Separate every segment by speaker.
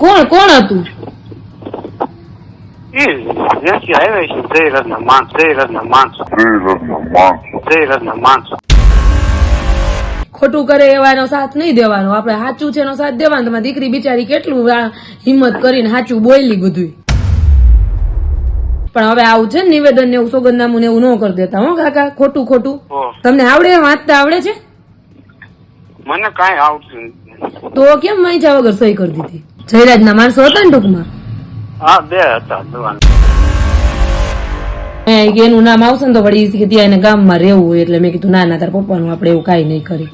Speaker 1: કોણ કોણ હતું? ખોટું કરે એવાનો સાથ નહીં દેવાનો. આપણે સાચું છે એનો સાથ દેવાનો. તમારી દીકરી બિચારી કેટલું હિંમત કરીને સાચું બોલી બધું પણ હવે આવું છે ને નિવેદન ને એવું સોગંદનામું ને એવું ન કરી દેતા હો કાકા? ખોટું ખોટું? તમને આવડે વાંચતા આવડે છે?
Speaker 2: મને કઈ આવડતું
Speaker 1: તો કેમ વાંચ્યા વગર સહી કરી દીધી? જયરાજના માણસો હતા ને ટૂંકમાં?
Speaker 2: હા બે હતા
Speaker 1: એનું નામ આવશે ને તો વળી એને ગામમાં રહેવું એટલે મેં કીધું ના ના તાર પપ્પાનું આપણે એવું કાંઈ નહીં કરી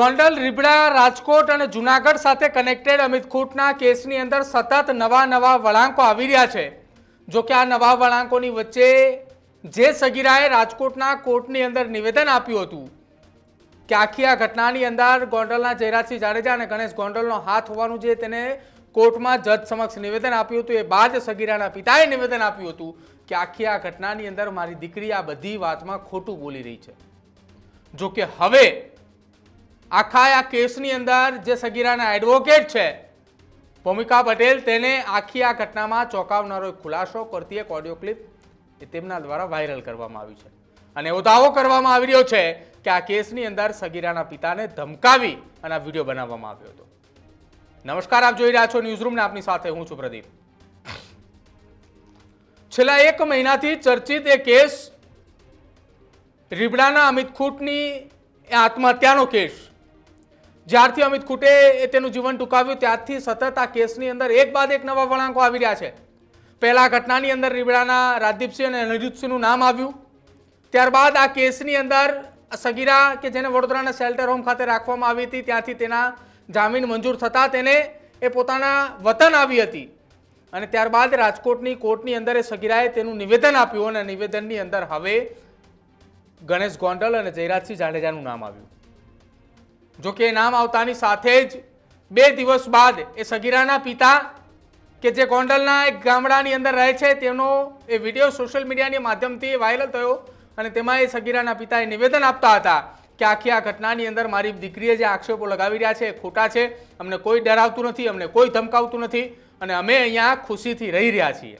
Speaker 3: ગોંડલ, રીબડા, રાજકોટ અને જુનાગઢ સાથે કનેક્ટેડ અમિત ખૂટના કેસની અંદર સતત નવા નવા વળાંકો આવી રહ્યા છે. જો કે આ નવા વળાંકોની વચ્ચે જે સગીરાએ રાજકોટના કોર્ટની અંદર નિવેદન આપ્યું હતું, કે આખી આ ઘટનાની અંદર ગોંડલના જયરાજસિંહ જાડેજા અને ગણેશ ગોંડલનો હાથ હોવાનું જે તેને કોર્ટમાં જજ સમક્ષ નિવેદન આપ્યું હતું, એ બાદ સગીરાના પિતાએ નિવેદન આપ્યું હતું કે આખી આ ઘટનાની અંદર મારી દીકરી આ બધી વાતમાં ખોટું બોલી રહી છે. જો કે હવે આખા આ કેસની અંદર જે સગીરાના એડવોકેટ છે, ભૂમિકા પટેલ, તેને આખી આ ઘટનામાં ચોંકાવનારો એક ખુલાસો કરતી એક ઓડિયો ક્લિપ એ તેમના દ્વારા વાયરલ કરવામાં આવી છે. અને એવો દાવો કરવામાં આવી રહ્યો છે કે આ કેસની અંદર સગીરાના પિતાને ધમકાવી અને આ વીડિયો બનાવવામાં આવ્યો હતો. નમસ્કાર, આપ જોઈ રહ્યા છો ન્યૂઝરૂમને આપની સાથે હું છું પ્રદીપ. છેલ્લા એક મહિનાથી ચર્ચિત એ કેસ રીબડાના અમિત ખૂટની આત્મહત્યાનો કેસ જ્યારથી અમિત ખુટે તેનું જીવન ટૂંકાવ્યું, ત્યારથી સતત આ કેસની અંદર એક બાદ એક નવા વળાંકો આવી રહ્યા છે. પહેલા ઘટનાની અંદર રીબડાના રાજદીપસિંહ અને અનિરુદ્ધસિંહનું નામ આવ્યું. ત્યારબાદ આ કેસની અંદર સગીરા કે જેને વડોદરાના શેલ્ટર હોમ ખાતે રાખવામાં આવી હતી, ત્યાંથી તેના જામીન મંજૂર થતાં તેને એ પોતાના વતન આવી હતી. અને ત્યારબાદ રાજકોટની કોર્ટની અંદર એ સગીરાએ તેનું નિવેદન આપ્યું અને નિવેદનની અંદર હવે ગણેશ ગોંડલ અને જયરાજસિંહ જાડેજાનું નામ આવ્યું. જો કે એ નામ આવતાની સાથે જ બે દિવસ બાદ એ સગીરાના પિતા કે જે ગોંડલના એક ગામડાની અંદર રહે છે, તેનો એ વીડિયો સોશિયલ મીડિયાની માધ્યમથી વાયરલ થયો અને તેમાં એ સગીરાના પિતાએ નિવેદન આપતા હતા કે આખી આ ઘટનાની અંદર મારી દીકરીએ જે આક્ષેપો લગાવી રહ્યા છે એ ખોટા છે, અમને કોઈ ડરાવતું નથી, અમને કોઈ ધમકાવતું નથી અને અમે અહીંયા ખુશીથી રહી રહ્યા છીએ.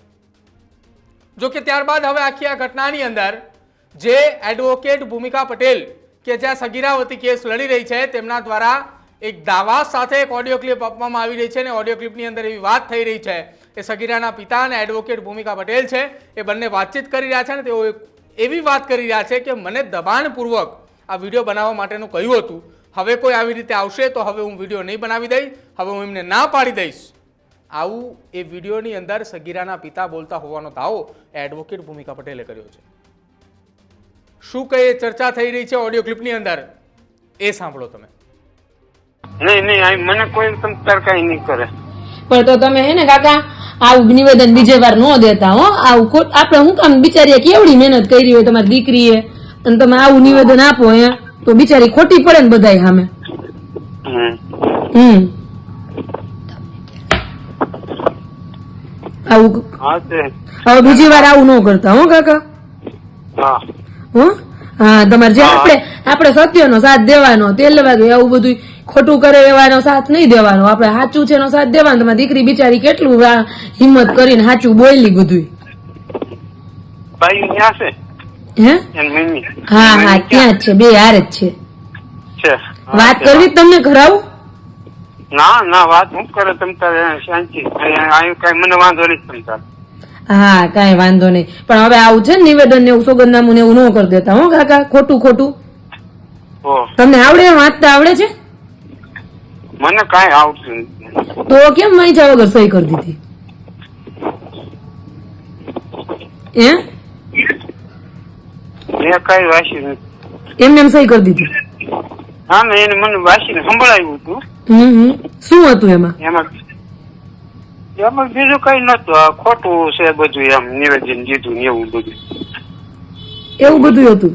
Speaker 3: જો કે ત્યારબાદ હવે આખી આ ઘટનાની અંદર જે એડવોકેટ ભૂમિકા પટેલ કે જ્યાં સગીરાવતી કેસ લડી રહી છે, તેમના દ્વારા એક દાવા સાથે એક ઓડિયો ક્લિપ આપવામાં આવી રહી છે અને ઓડિયો ક્લિપની અંદર એવી વાત થઈ રહી છે. એ સગીરાના પિતા અને એડવોકેટ ભૂમિકા પટેલ છે. એ બંને વાતચીત કરી રહ્યા છે અને તેઓ એવી વાત કરી રહ્યા છે કે મને દબાણપૂર્વક આ વીડિયો બનાવવા માટેનું કહ્યું હતું. હવે કોઈ આવી રીતે આવશે તો હવે હું વીડિયો નહીં બનાવી દઈશ. હવે હું એમને ના પાડી દઈશ. આવું એ વિડીયોની અંદર સગીરાના પિતા બોલતા હોવાનો દાવો એડવોકેટ ભૂમિકા પટેલે કર્યો છે. શું કઈ ચર્ચા થઈ રહી છે ઓડિયો ક્લિપની અંદર? એ સાંભળો તમે.
Speaker 2: નહીં નહીં મને કોઈ તમ તાર નહીં કરે.
Speaker 1: પણ તો તમે હે ને કાકા આવું નિવેદન બીજે વાર ન દેતા હો. આવું ખોટ આપણે હું કામ બિચારીએ કેવડી મહેનત કરી હોય તમારી દીકરીએ? અને તમે આવું નિવેદન આપો હે તો બિચારી ખોટી પડે ને બધાય સામે.
Speaker 2: હમ.
Speaker 1: હમ. આવું હવે બીજી વાર આવું ન કરતા હો કાકા.
Speaker 2: હા.
Speaker 1: હો? હા તમારે જે આપણે આપણે સત્યનો સાથ દેવાનો તેલ વાગે આવું બધું ખોટું કરે એવાનો સાથ નહીં દેવાનો. આપણે સાચું છે એનો સાથ દેવાનો. તમારી દીકરી બિચારી કેટલું હિંમત કરીને સાચું બોલી બધું હે? હા હા ત્યાં જ છે? બે હાર જ છે. વાત કરવી તમને કરાવું
Speaker 2: ના ના વાત હું કરે તમ તારે? શાંતિ. મને વાંધો નહીં તમ તાર.
Speaker 1: હા કાંઈ વાંધો નહીં. પણ હવે આવું છે ને નિવેદન ને એવું સોગંદનામું ને એવું ન કરી દેતા હો કાકા? ખોટું ખોટું. તમને આવડે વાંચતા આવડે છે?
Speaker 2: મને કાંઈ આવડતું
Speaker 1: તો કેમ વાંચ્યા વગર સહી કરી દીધી? હે?
Speaker 2: મેં કાંઈ વાંચ્યું નથી.
Speaker 1: એમને એમ સહી કરી દીધી?
Speaker 2: હા મેં એને મને વાંચીને સંભળાયું હતું.
Speaker 1: હમ. શું હતું એમાં?
Speaker 2: એમાં એમાં બીજું કઈ નતું ખોટું છે બધું એમ નિવેદન દીધું ને એવું બધું.
Speaker 1: એવું બધું હતું?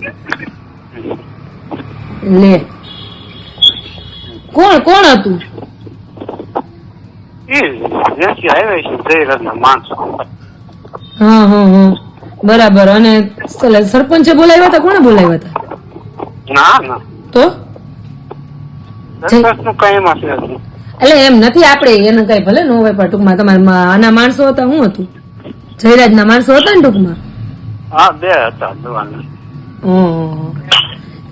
Speaker 1: લે. કોણ કોણ હતું? હા હા હા. બરાબર. અને સરપંચે બોલાવ્યા હતા? કોને બોલાવ્યા હતા?
Speaker 2: ના ના.
Speaker 1: તો?
Speaker 2: સરપંચનું કઈ એમાં છે નહીં.
Speaker 1: એટલે એમ નથી આપણે એને કઈ ભલે ન હોય પણ ટૂંકમાં તમારા આના માણસો હતા હું હતું? જયરાજના માણસો હતા ને ટૂંકમાં?
Speaker 2: હા બે હતા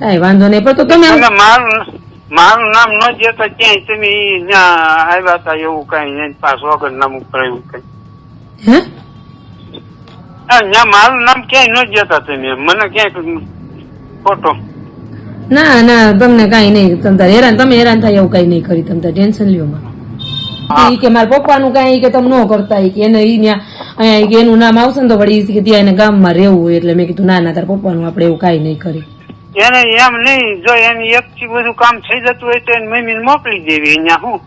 Speaker 1: કઈ વાંધો નહીં પણ તો તમે
Speaker 2: મારું મારું નામ ન જતા ક્યાંય તમે આવ્યા હતા એવું કઈ એની વગર નામ ઉપર એવું કઈ.
Speaker 1: હે?
Speaker 2: હા, મારું નામ ક્યાંય ન જતા તમે મને ક્યાંક ફોટો
Speaker 1: ના ના તમને કઈ નહીં. તમ હેરાન તમે હેરાન થાય એવું કઈ નહીં કરી. તમ ટેન્શન લ્યો માં કે મારા પપ્પાનું કઈ કે તમે ન કરતા. કે એને અહીંયા કે એનું નામ આવશે ને તો વળી કે ત્યાં એને ગામમાં રહેવું હોય એટલે મેં કીધું ના ના તારા પપ્પાનું આપણે એવું કઈ નહીં કરી
Speaker 2: એને એમ નહીં જો એની એક થી બધું કામ થઈ જતું હોય તો એને મમ્મીને મોકલી દેવી અહીંયા હું.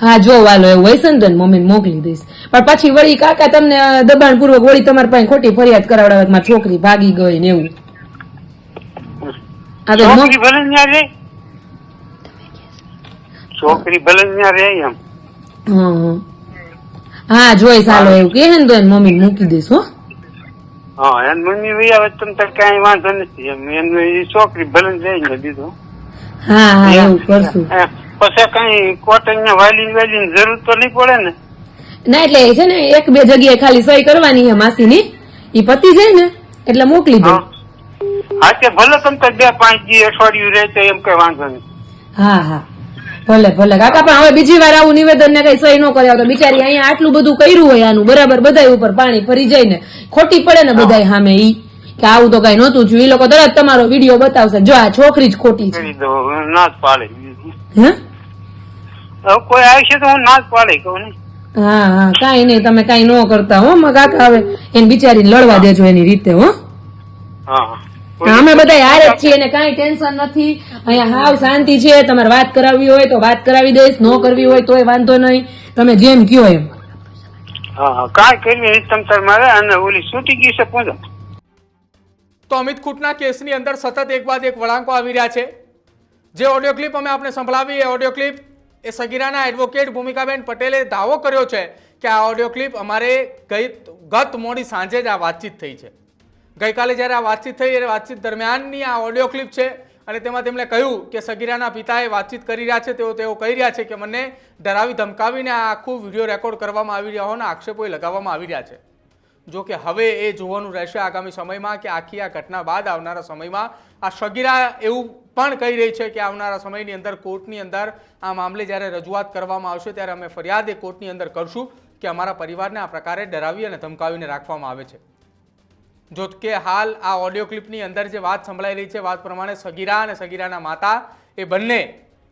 Speaker 1: હા જો વાલો એવું હોય છે ને તો એની મમ્મીને મોકલી દઈશ. પણ પછી વળી કાકા તમને દબાણ પૂર્વક વળી તમારી પાસે ખોટી ફરિયાદ કરાવડાવે મારી છોકરી ભાગી ગઈ ને એવું. તો
Speaker 2: છોકરી ભલે ત્યાં રે. છોકરી ભલે ત્યાં રે એમ.
Speaker 1: હા, જોઈ સાલો એવું કે ને તો એની મમ્મી મૂકી દઈશ હો.
Speaker 2: હા એની મમ્મી વહી આવે તો કઈ વાંધો નથી એમ. એનું છોકરી ભલે જાય ને બીજું
Speaker 1: હા હા એવું કરશું.
Speaker 2: પછી કઈ કોટન ને વાલી વાલી જરૂર તો નહીં પડે ને?
Speaker 1: ના એટલે છે ને એક બે જગ્યાએ ખાલી સહી કરવાની છે માસીની. ઈ પતી જાય ને એટલે મોકલી દો.
Speaker 2: હા તે ભલે તમે બે પાંચ દી અઠવાડિયું રહે તો એમ કઈ વાંધો નહીં.
Speaker 1: હા હા. ભલે ભલે. કાકા પણ હવે બીજી વાર આવું નિવેદન ને કઈ સહી ન કર્યા. તો બિચારી અહીંયા આટલું બધું કર્યું હોય આનું. બરાબર બધાય ઉપર પાણી ફરી જાય ને. ખોટી પડે ને બધાય સામે ઈ. કે આવું તો કઈ નહોતું છું એ લોકો તરત તમારો વીડિયો બતાવશે. જો આ છોકરી જ ખોટી છે.
Speaker 2: ના પાડે. કોઈ આવશે તો હું ના પાડે કહું
Speaker 1: હા હા. કઈ નહીં તમે કાઈ ન કરતા હો કાકા. હવે એને બિચારી લડવા દેજો એની રીતે હો
Speaker 2: હા.
Speaker 1: અમે બધા યાર જ છીએ ને કાંઈ ટેન્શન નથી. અહીંયા હાવ શાંતિ છે તમારે વાત કરાવવી હોય તો વાત કરાવી દઈશ નો કરવી હોય તોય વાંધો નહીં. તમે જેમ કયો એમ.
Speaker 2: હા હા કાંઈ કરવી નહીં તમ મારે અને ઓલી છૂટી ગઈ છે પૂજા.
Speaker 3: તો અમિત ખૂટના કેસની અંદર સતત એક બાદ એક વળાંકો આવી રહ્યા છે. જે ઓડિયો ક્લિપ અમે આપને સંભળાવી એ ઓડિયો ક્લિપ એ સગીરાના એડવોકેટ ભૂમિકાબેન પટેલે દાવો કર્યો છે કે આ ઓડિયો ક્લિપ અમારે ગઈ ગત મોડી સાંજે જ આ વાતચીત થઈ છે. ગઈકાલે જ્યારે આ વાતચીત થઈ, એ વાતચીત દરમિયાનની આ ઓડિયો ક્લિપ છે અને તેમાં તેમણે કહ્યું કે સગીરાના પિતાએ વાતચીત કરી રહ્યા છે, તેઓ તેઓ કહી રહ્યા છે કે મને ડરાવી ધમકાવીને આ આખું વીડિયો રેકોર્ડ કરવામાં આવી રહ્યા હોવાના આક્ષેપો લગાવવામાં આવી રહ્યા છે. જો કે હવે એ જોવાનું રહેશે આગામી સમયમાં કે આખી આ ઘટના બાદ આવનારા સમયમાં આ સગીરા એવું પણ કહી રહી છે કે આવનારા સમયની અંદર કોર્ટની અંદર આ મામલે જ્યારે રજૂઆત કરવામાં આવશે ત્યારે અમે ફરિયાદ એ કોર્ટની અંદર કરશું કે અમારા પરિવારને આ પ્રકારે ડરાવી અને ધમકાવીને રાખવામાં આવે છે. જો કે હાલ આ ઓડિયો ક્લિપની અંદર જે વાત સંભળાઈ રહી છે, વાત પ્રમાણે સગીરા અને સગીરાના માતા એ બંને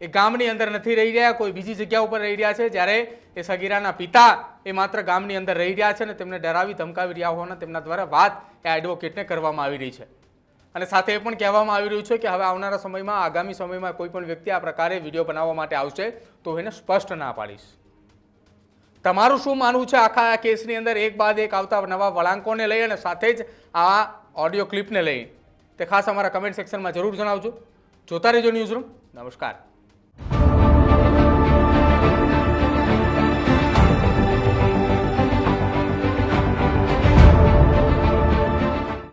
Speaker 3: એ ગામની અંદર નથી રહી રહ્યા, કોઈ બીજી જગ્યા ઉપર રહી રહ્યા છે. જ્યારે એ સગીરાના પિતા એ માત્ર ગામની અંદર રહી રહ્યા છે અને તેમને ડરાવી ધમકાવી રહ્યા હોવાના તેમના દ્વારા વાત એ એડવોકેટને કરવામાં આવી રહી છે. અને સાથે એ પણ કહેવામાં આવી રહ્યું છે કે હવે આવનારા સમયમાં, આગામી સમયમાં કોઈ પણ વ્યક્તિ આ પ્રકારે વીડિયો બનાવવા માટે આવશે તો એને સ્પષ્ટ ના પાડીશ. તમારું શું માનવું છે આખા આ કેસની અંદર? એક બાદ એક આવતા નવા વળાંકોને લઈ અને સાથે જ આ ઓડિયો ક્લિપને લઈ. તે ખાસ અમારા કમેન્ટ સેક્શનમાં જરૂર જણાવજો. જોતા રહેજો ન્યૂઝ રૂમ નમસ્કાર.